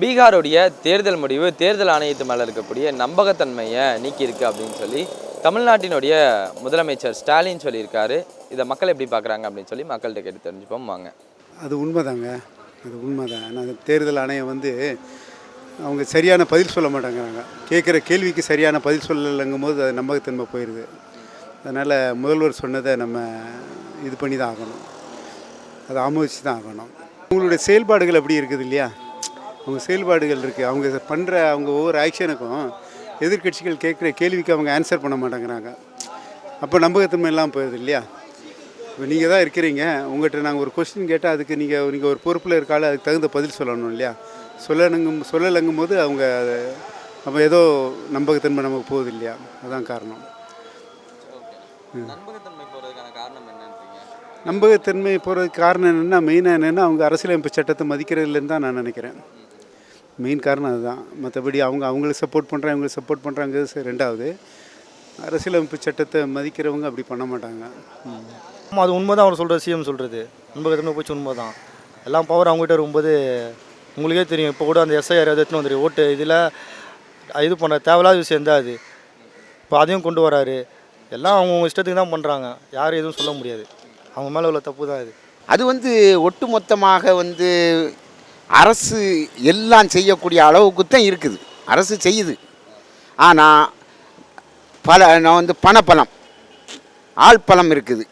பீகாருடைய தேர்தல் முடிவு தேர்தல் ஆணையத்து மேலே இருக்கக்கூடிய நம்பகத்தன்மையை நீக்கியிருக்கு அப்படின்னு சொல்லி தமிழ்நாட்டினுடைய முதலமைச்சர் ஸ்டாலின் சொல்லியிருக்காரு. இதை மக்கள் எப்படி பார்க்குறாங்க அப்படின்னு சொல்லி மக்கள்கிட்ட கேட்டு தெரிஞ்சுப்போம். வாங்க. அது உண்மைதாங்க. அது உண்மைதான். ஆனால் அந்த தேர்தல் ஆணையம் வந்து அவங்க சரியான பதில் சொல்ல மாட்டேங்கிறாங்க. கேட்குற கேள்விக்கு சரியான பதில் சொல்லலைங்கும் போது அது நம்பகத்தன்மை போயிடுது. அதனால் முதல்வர் சொன்னதை நம்ம இது பண்ணி தான் ஆகணும். அதை ஆமோதிச்சு தான் ஆகணும். உங்களுடைய செயல்பாடுகள் அப்படி இருக்குது இல்லையா? அவங்க செயல்பாடுகள் இருக்குது அவங்க பண்ணுற அவங்க ஒவ்வொரு ஆக்ஷனுக்கும் எதிர்க்கட்சிகள் கேட்குற கேள்விக்கு அவங்க ஆன்சர் பண்ண மாட்டேங்கிறாங்க. அப்போ நம்பகத்தன்மை எல்லாம் போயிடுது இல்லையா? இப்போ நீங்கள் தான் இருக்கிறீங்க. உங்கள்கிட்ட நாங்கள் ஒரு கொஸ்டின் கேட்டால் அதுக்கு நீங்கள் நீங்கள் ஒரு பொறுப்பில் இருக்கால அதுக்கு தகுந்த பதில் சொல்லணும் இல்லையா? சொல்லணுங்கும் சொல்லலைங்கும் போது அவங்க நம்ம ஏதோ நம்பகத்தன்மை நமக்கு போகுது இல்லையா? அதான் காரணம். நம்பகத்தன்மை போகிறதுக்கு காரணம் என்னென்னா மெயினாக என்னென்னா அவங்க அரசியலமைப்பு சட்டத்தை மதிக்கிறதுலேருந்து தான் நான் நினைக்கிறேன். மெயின் காரணம் அதுதான். மற்றபடி அவங்க அவங்களுக்கு சப்போர்ட் பண்ணுறாங்க அவங்களுக்கு சப்போர்ட் பண்ணுறாங்க ரெண்டாவது. அரசியலமைப்பு சட்டத்தை மதிக்கிறவங்க அப்படி பண்ண மாட்டாங்க. ஆமாம் அது உண்மை தான் அவர் சொல்கிற சிஎம் சொல்கிறது நண்பகத்தன்மை போச்சு உண்மை தான் எல்லாம் பவர் அவங்ககிட்ட இருக்கும்போது உங்களுக்கே தெரியும். இப்போ கூட அந்த எஸ்ஐஆர் எடுத்துன்னு வந்துரு ஓட்டு இதில் இது பண்ண தேவையில்லாத விஷயம் தான் அது. இப்போ அதையும் கொண்டு வராரு. எல்லாம் அவங்க இஷ்டத்துக்கு தான் பண்ணுறாங்க யாரும் எதுவும் சொல்ல முடியாது. அவங்க மேலே உள்ள தப்பு தான் இது. அது வந்து ஒட்டுமொத்தமாக வந்து அரசு எல்லாம் செய்யக்கூடிய அளவுக்கு தான் இருக்குது. அரசு செய்யுது. ஆனால் பல நான் வந்து பணப்பலம். ஆள் பலம் இருக்குது.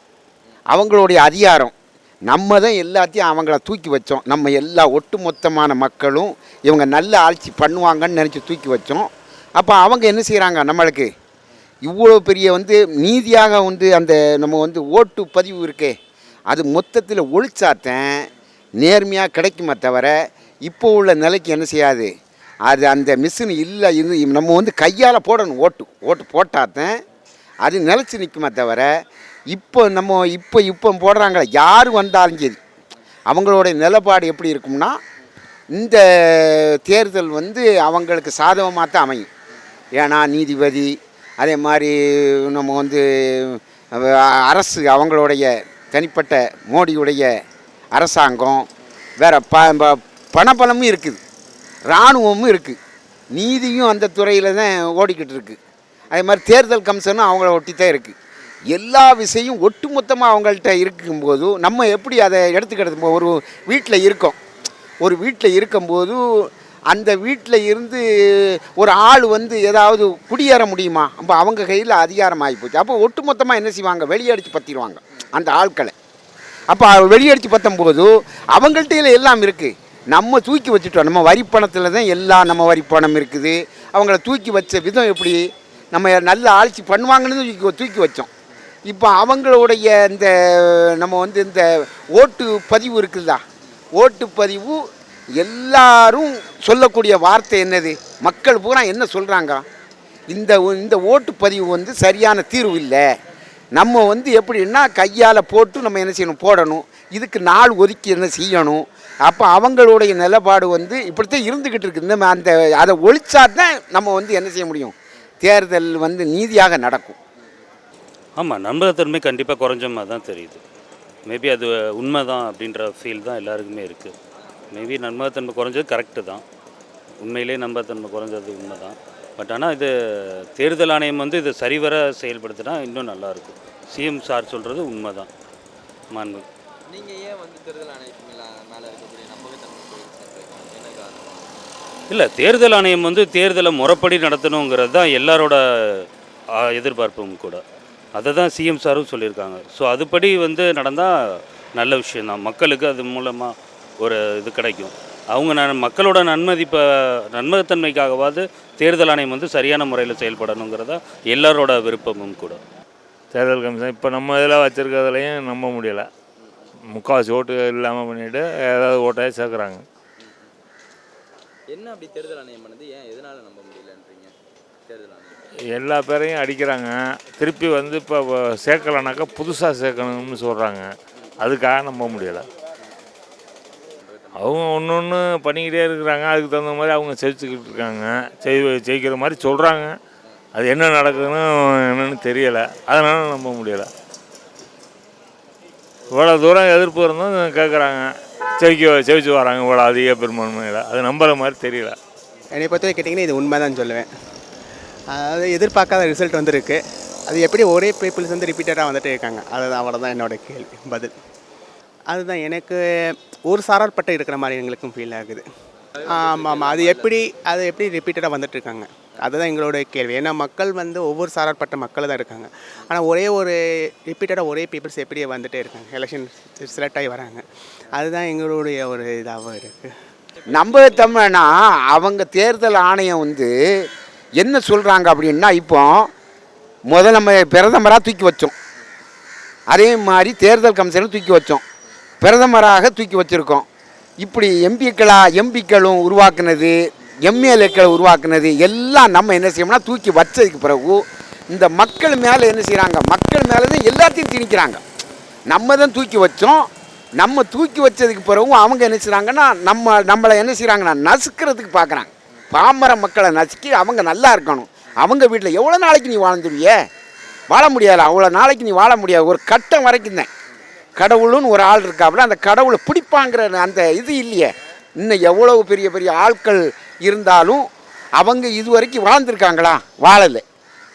அவங்களுடைய அதிகாரம். நம்ம தான் எல்லாத்தையும் அவங்கள தூக்கி வச்சோம். நம்ம எல்லா ஒட்டுமொத்தமான மக்களும் இவங்க நல்ல ஆட்சி பண்ணுவாங்கன்னு நினச்சி தூக்கி வச்சோம். அப்போ அவங்க என்ன செய்கிறாங்க நம்மளுக்கு? இவ்வளோ பெரிய வந்து நீதியாக வந்து அந்த நம்ம வந்து ஓட்டு பதிவு இருக்கே. அது மொத்தத்தில் ஒழிச்சாத்தேன் நேர்மையாக கிடைக்குமே தவிர இப்போ உள்ள நிலைக்கு என்ன செய்யாது? அது அந்த மிஷின் இல்லை இது நம்ம வந்து கையால் போடணும் ஓட்டு ஓட்டு போட்டாத்தன் அது நிலச்சி நிற்குமே தவிர இப்போ நம்ம இப்போ இப்போ போடுறாங்களே யார் வந்தாலும் சரி அவங்களுடைய நிலப்பாடு எப்படி இருக்கும்னா இந்த தேர்தல் வந்து அவங்களுக்கு சாதகமாக தான் அமையும். ஏன்னா நீதிபதி அதே மாதிரி நம்ம வந்து அரசு அவங்களுடைய தனிப்பட்ட மோடியுடைய அரசாங்கம் வேறு ப பணபலமும் இருக்குது. இராணுவமும் இருக்குது. நீதியும் அந்த துறையில் தான் ஓடிக்கிட்டு இருக்குது அதே மாதிரி தேர்தல் கமிஷனும் அவங்கள ஒட்டி தான் இருக்குது எல்லா விஷயம் ஒட்டுமொத்தமாக அவங்கள்ட்ட இருக்கும்போது நம்ம எப்படி அதை எடுத்துக்கிறது? ஒரு வீட்டில் இருக்கோம். ஒரு வீட்டில் இருக்கும்போது அந்த வீட்டில் இருந்து ஒரு ஆள் வந்து ஏதாவது குடியேற முடியுமா? அப்போ அவங்க கையில் அதிகாரம் ஆகிப்போச்சு. அப்போ ஒட்டுமொத்தமாக என்ன செய்வாங்க? வெளியடிச்சு பற்றிடுவாங்க அந்த ஆட்களை. அப்போ வெளியடிச்சு பத்தும்போது அவங்கள்ட்ட எல்லாம் இருக்குது நம்ம தூக்கி வச்சுட்டோம். நம்ம வரி பணத்தில் தான் எல்லாம் நம்ம வரி பணம் இருக்குது. அவங்கள தூக்கி வச்ச விதம் எப்படி? நம்ம நல்ல ஆட்சி பண்ணுவாங்கன்னு தூக்கி தூக்கி வச்சோம். இப்போ அவங்களுடைய இந்த நம்ம வந்து இந்த ஓட்டு பதிவு இருக்குதா? ஓட்டு பதிவு எல்லாரும் சொல்லக்கூடிய வார்த்தை என்னது? மக்கள் பூரா என்ன சொல்கிறாங்க இந்த இந்த ஓட்டு பதிவு வந்து சரியான தீர்வு இல்லை. நம்ம வந்து எப்படின்னா கையால் போட்டு நம்ம என்ன செய்யணும் போடணும். இதுக்கு நாள் ஒதுக்கி என்ன செய்யணும். அப்போ அவங்களுடைய நிலப்பாடு வந்து இப்படித்தான் இருந்துக்கிட்டு இருக்குது இந்த அந்த அதை ஒழிச்சா தான் நம்ம வந்து என்ன செய்ய முடியும்? தேர்தல் வந்து நீதியாக நடக்கும். ஆமாம் நம்பகத்தன்மை கண்டிப்பாக குறைஞ்ச மாதிரி தான் தெரியுது. மேபி அது உண்மை தான் அப்படின்ற ஃபீல் தான் எல்லாருக்குமே இருக்குது மேபி நம்பகத்தன்மை குறைஞ்சது கரெக்டு தான். உண்மையிலே நம்பகத்தன்மை குறைஞ்சது உண்மை தான் பட் ஆனால் இது தேர்தல் ஆணையம் வந்து இதை சரிவர செயல்படுத்தினா இன்னும் நல்லாயிருக்கும். சிஎம் சார் சொல்கிறது உண்மை தான் மாண்பு. நீங்கள் ஏன் வந்து தேர்தல் மேலே இருக்கக்கூடிய காரணம்? இல்லை தேர்தல் ஆணையம் வந்து தேர்தலை முறைப்படி நடத்தணுங்கிறது தான் எல்லாரோட எதிர்பார்ப்பும் கூட. அதை தான் சிஎம் சாரும் சொல்லியிருக்காங்க. ஸோ அதுபடி வந்து நடந்தால் நல்ல விஷயந்தான் மக்களுக்கு அது மூலமாக ஒரு இது கிடைக்கும். அவங்க ந மக்களோட நன்மதிப்பை நன்மகத்தன்மைக்காகவாது தேர்தல் ஆணையம் வந்து சரியான முறையில் செயல்படணுங்கிறதா எல்லாரோட விருப்பமும் கூட. தேர்தல் கமிஷன் இப்போ நம்ம இதில் வச்சுருக்கிறதுலையும் நம்ப முடியலை. முக்கால்வாசி ஓட்டு இல்லாமல் பண்ணிவிட்டு ஏதாவது ஓட்டையே சேர்க்குறாங்க. என்ன அப்படி தேர்தல் ஆணையம் பண்ணது? ஏன் எதனால நம்ப முடியலன்றீங்க? தேர்தல் ஆணையம். எல்லா பேரையும் அடிக்கிறாங்க. திருப்பி வந்து இப்போ சேர்க்கலைனாக்கா புதுசாக சேர்க்கணும்னு சொல்கிறாங்க அதுக்காக நம்ப முடியலை. அவங்க ஒன்று ஒன்று பண்ணிக்கிட்டே இருக்கிறாங்க. அதுக்கு தகுந்த மாதிரி அவங்க ஜெயிச்சுக்கிட்டு இருக்காங்க. செய் ஜெயிக்கிற மாதிரி சொல்கிறாங்க அது என்ன நடக்குதுன்னு என்னென்னு தெரியலை. அதனால் நம்ப முடியலை. இவ்வளோ தூரம் எதிர்ப்பு இருந்தும் கேட்குறாங்க செவிக்க செவிச்சு வராங்க. இவ்வளோ அதிக பெரும்பான்மையில். அது நம்புற மாதிரி தெரியல. என்னை பொறுத்தவரை கேட்டிங்கன்னா இது உண்மை தான் சொல்லுவேன். அதாவது எதிர்பார்க்காத ரிசல்ட் வந்திருக்கு. அது எப்படி ஒரே பீப்புள்ஸ் வந்து ரிப்பீட்டடாக வந்துட்டு இருக்காங்க. அதுதான் அவ்வளோதான் என்னோட கேள்வி. பதில். அதுதான் எனக்கு ஒரு சாரார்பட்ட இருக்கிற மாதிரி எங்களுக்கும் ஃபீல் ஆகுது. ஆமாம் ஆமாம் அது எப்படி அது எப்படி ரிப்பீட்டடாக வந்துட்டுருக்காங்க? அதுதான் எங்களோட கேள்வி. ஏன்னா மக்கள் வந்து ஒவ்வொரு சாரார்பட்ட மக்கள் தான் இருக்காங்க. ஆனால் ஒரே ஒரு ரிப்பீட்டடாக ஒரே பீப்புள்ஸ் எப்படி வந்துட்டே இருக்காங்க. எலெக்ஷன் செலக்ட் ஆகி வராங்க. அதுதான் எங்களுடைய ஒரு இதாகவும் இருக்குது நம்ம தமிழ்னா அவங்க தேர்தல் ஆணையம் வந்து என்ன சொல்கிறாங்க அப்படின்னா இப்போ முதல் நம்ம பிரதமராக தூக்கி வச்சோம். அதே மாதிரி தேர்தல் கமிஷனும் தூக்கி வச்சோம். பிரதமராக தூக்கி வச்சுருக்கோம். இப்படி எம்பிக்களா எம்பிக்களும் உருவாக்குனது எம்எல்ஏக்களை உருவாக்குனது எல்லாம் நம்ம என்ன செய்யணும்னா தூக்கி வச்சதுக்கு பிறகு இந்த மக்கள் மேலே என்ன செய்கிறாங்க மக்கள் மேலே தான் எல்லாத்தையும் திணிக்கிறாங்க. நம்ம தான் தூக்கி வச்சோம். நம்ம தூக்கி வச்சதுக்கு பிறகும் அவங்க என்ன செய்கிறாங்கன்னா நம்ம நம்மளை என்ன செய்கிறாங்கன்னா நசுக்கிறதுக்கு பார்க்குறாங்க பாமர மக்களை நசுக்கி அவங்க நல்லா இருக்கணும். அவங்க வீட்டில் எவ்வளோ நாளைக்கு நீ வாழ்ந்துருவிய? வாழ முடியாது? அவ்வளோ நாளைக்கு நீ வாழ முடியாது. ஒரு கட்டம் வரைக்கும் தான். கடவுளுன்னு ஒரு ஆள் இருக்காப்புல அந்த கடவுளை பிடிப்பாங்கிற அந்த இது இல்லையே. இன்னும் எவ்வளவு பெரிய பெரிய ஆட்கள் இருந்தாலும் அவங்க இது வரைக்கும் வாழ்ந்துருக்காங்களா? வாழலை.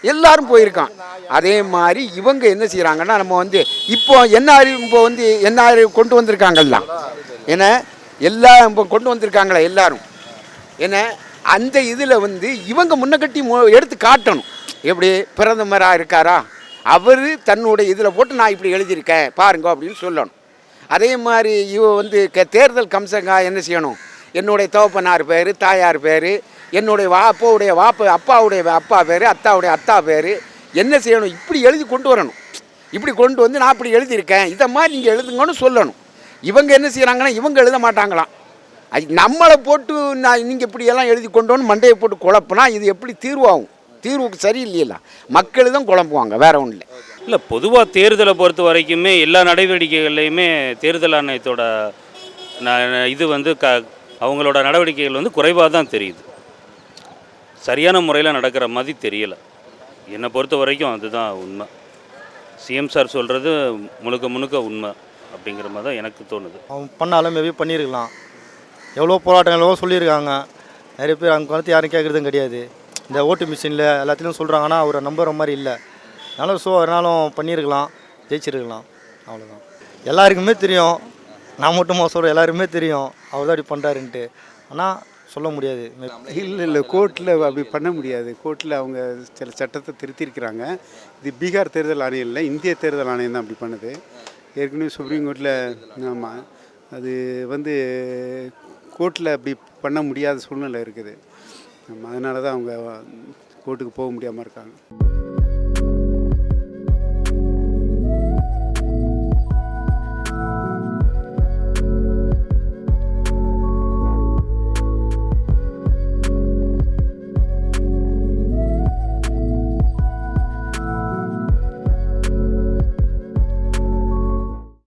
எல்லாரும் போயிருக்கான். அதே மாதிரி இவங்க என்ன செய்கிறாங்கன்னா நம்ம வந்து இப்போ என்ன இப்போ வந்து என்ன கொண்டு வந்திருக்காங்கல்லாம் ஏன்னா எல்லா இப்போ கொண்டு வந்திருக்காங்களா எல்லாரும்? ஏன்னா அந்த இதில் வந்து இவங்க முன்னக்கட்டி எடுத்து காட்டணும். எப்படி? பிரதமராக இருக்காரா? அவர் தன்னுடைய இதில் போட்டு நான் இப்படி எழுதியிருக்கேன் பாருங்க அப்படின்னு சொல்லணும். அதே மாதிரி இவ வந்து க- தேர்தல் கம்சங்கா என்ன செய்யணும்? என்னுடைய தோப்பனார் பேர் தாயார் பேர் என்னுடைய வா அப்பாவுடைய வாப்ப அப்பாவுடைய அப்பா பேர் அத்தாவுடைய அத்தா பேர் என்ன செய்யணும்? இப்படி எழுதி கொண்டு வரணும். இப்படி கொண்டு வந்து நான் இப்படி எழுதியிருக்கேன் இதை மாதிரி நீங்கள் எழுதுங்கன்னு சொல்லணும். இவங்க என்ன செய்கிறாங்கன்னா இவங்க எழுத மாட்டாங்களாம். அது நம்மளை போட்டு நான் நீங்கள் இப்படியெல்லாம் எழுதி கொண்டு வந்து மண்டையை போட்டு குழப்புனா இது எப்படி தீர்வாகும்? தீர்வுக்கு சரியில்லையில்ல. மக்கள் தான் குழம்புவாங்க வேற ஒன்றும் இல்லை இல்லை பொதுவாக தேர்தலை பொறுத்த வரைக்குமே எல்லா நடவடிக்கைகள்லையுமே தேர்தல் ஆணையத்தோட இது வந்து க அவங்களோட நடவடிக்கைகள் வந்து குறைவாக தான் தெரியுது. சரியான முறையில் நடக்கிற மாதிரி தெரியலை. என்னை பொறுத்த வரைக்கும் அதுதான் உண்மை. சிஎம் சார் சொல்கிறது முழுக்க முழுக்க உண்மை அப்படிங்கிற மாதிரி தான் எனக்கு தோணுது. அவன் பண்ணாலும் மேபி பண்ணியிருக்கலாம். எவ்வளோ போராட்டங்கள் எவ்வளோ சொல்லியிருக்காங்க. நிறைய பேர் அங்கே வந்து யாரும் கேட்குறதும் கிடையாது. இந்த ஓட்டு மிஷினில் எல்லாத்துலேயும் சொல்கிறாங்கன்னா அவரை நம்புற மாதிரி இல்லை. அதனால ஸோ அதனாலும் பண்ணியிருக்கலாம் ஜெயிச்சிருக்கலாம். அவ்வளோதான் எல்லாருக்குமே தெரியும். நான் மட்டுமா சொல்கிறேன் எல்லாருக்குமே தெரியும். அவர் தான் அப்படி பண்ணுறாருன்ட்டு ஆனால் சொல்ல முடியாது. இல்லை இல்லை கோர்ட்டில் அப்படி பண்ண முடியாது. கோர்ட்டில் அவங்க சில சட்டத்தை திருத்திருக்கிறாங்க. இது பீகார் தேர்தல் ஆணையம் இல்லை இந்திய தேர்தல் ஆணையம் தான் அப்படி பண்ணுது. ஏற்கனவே சுப்ரீம் கோர்ட்டில் ஆமாம் அது வந்து கோர்ட்டில் அப்படி பண்ண முடியாத சூழ்நிலை இருக்குது. அதனால தான் அவங்க கோர்ட்டுக்கு போக முடியாமல் இருக்காங்க.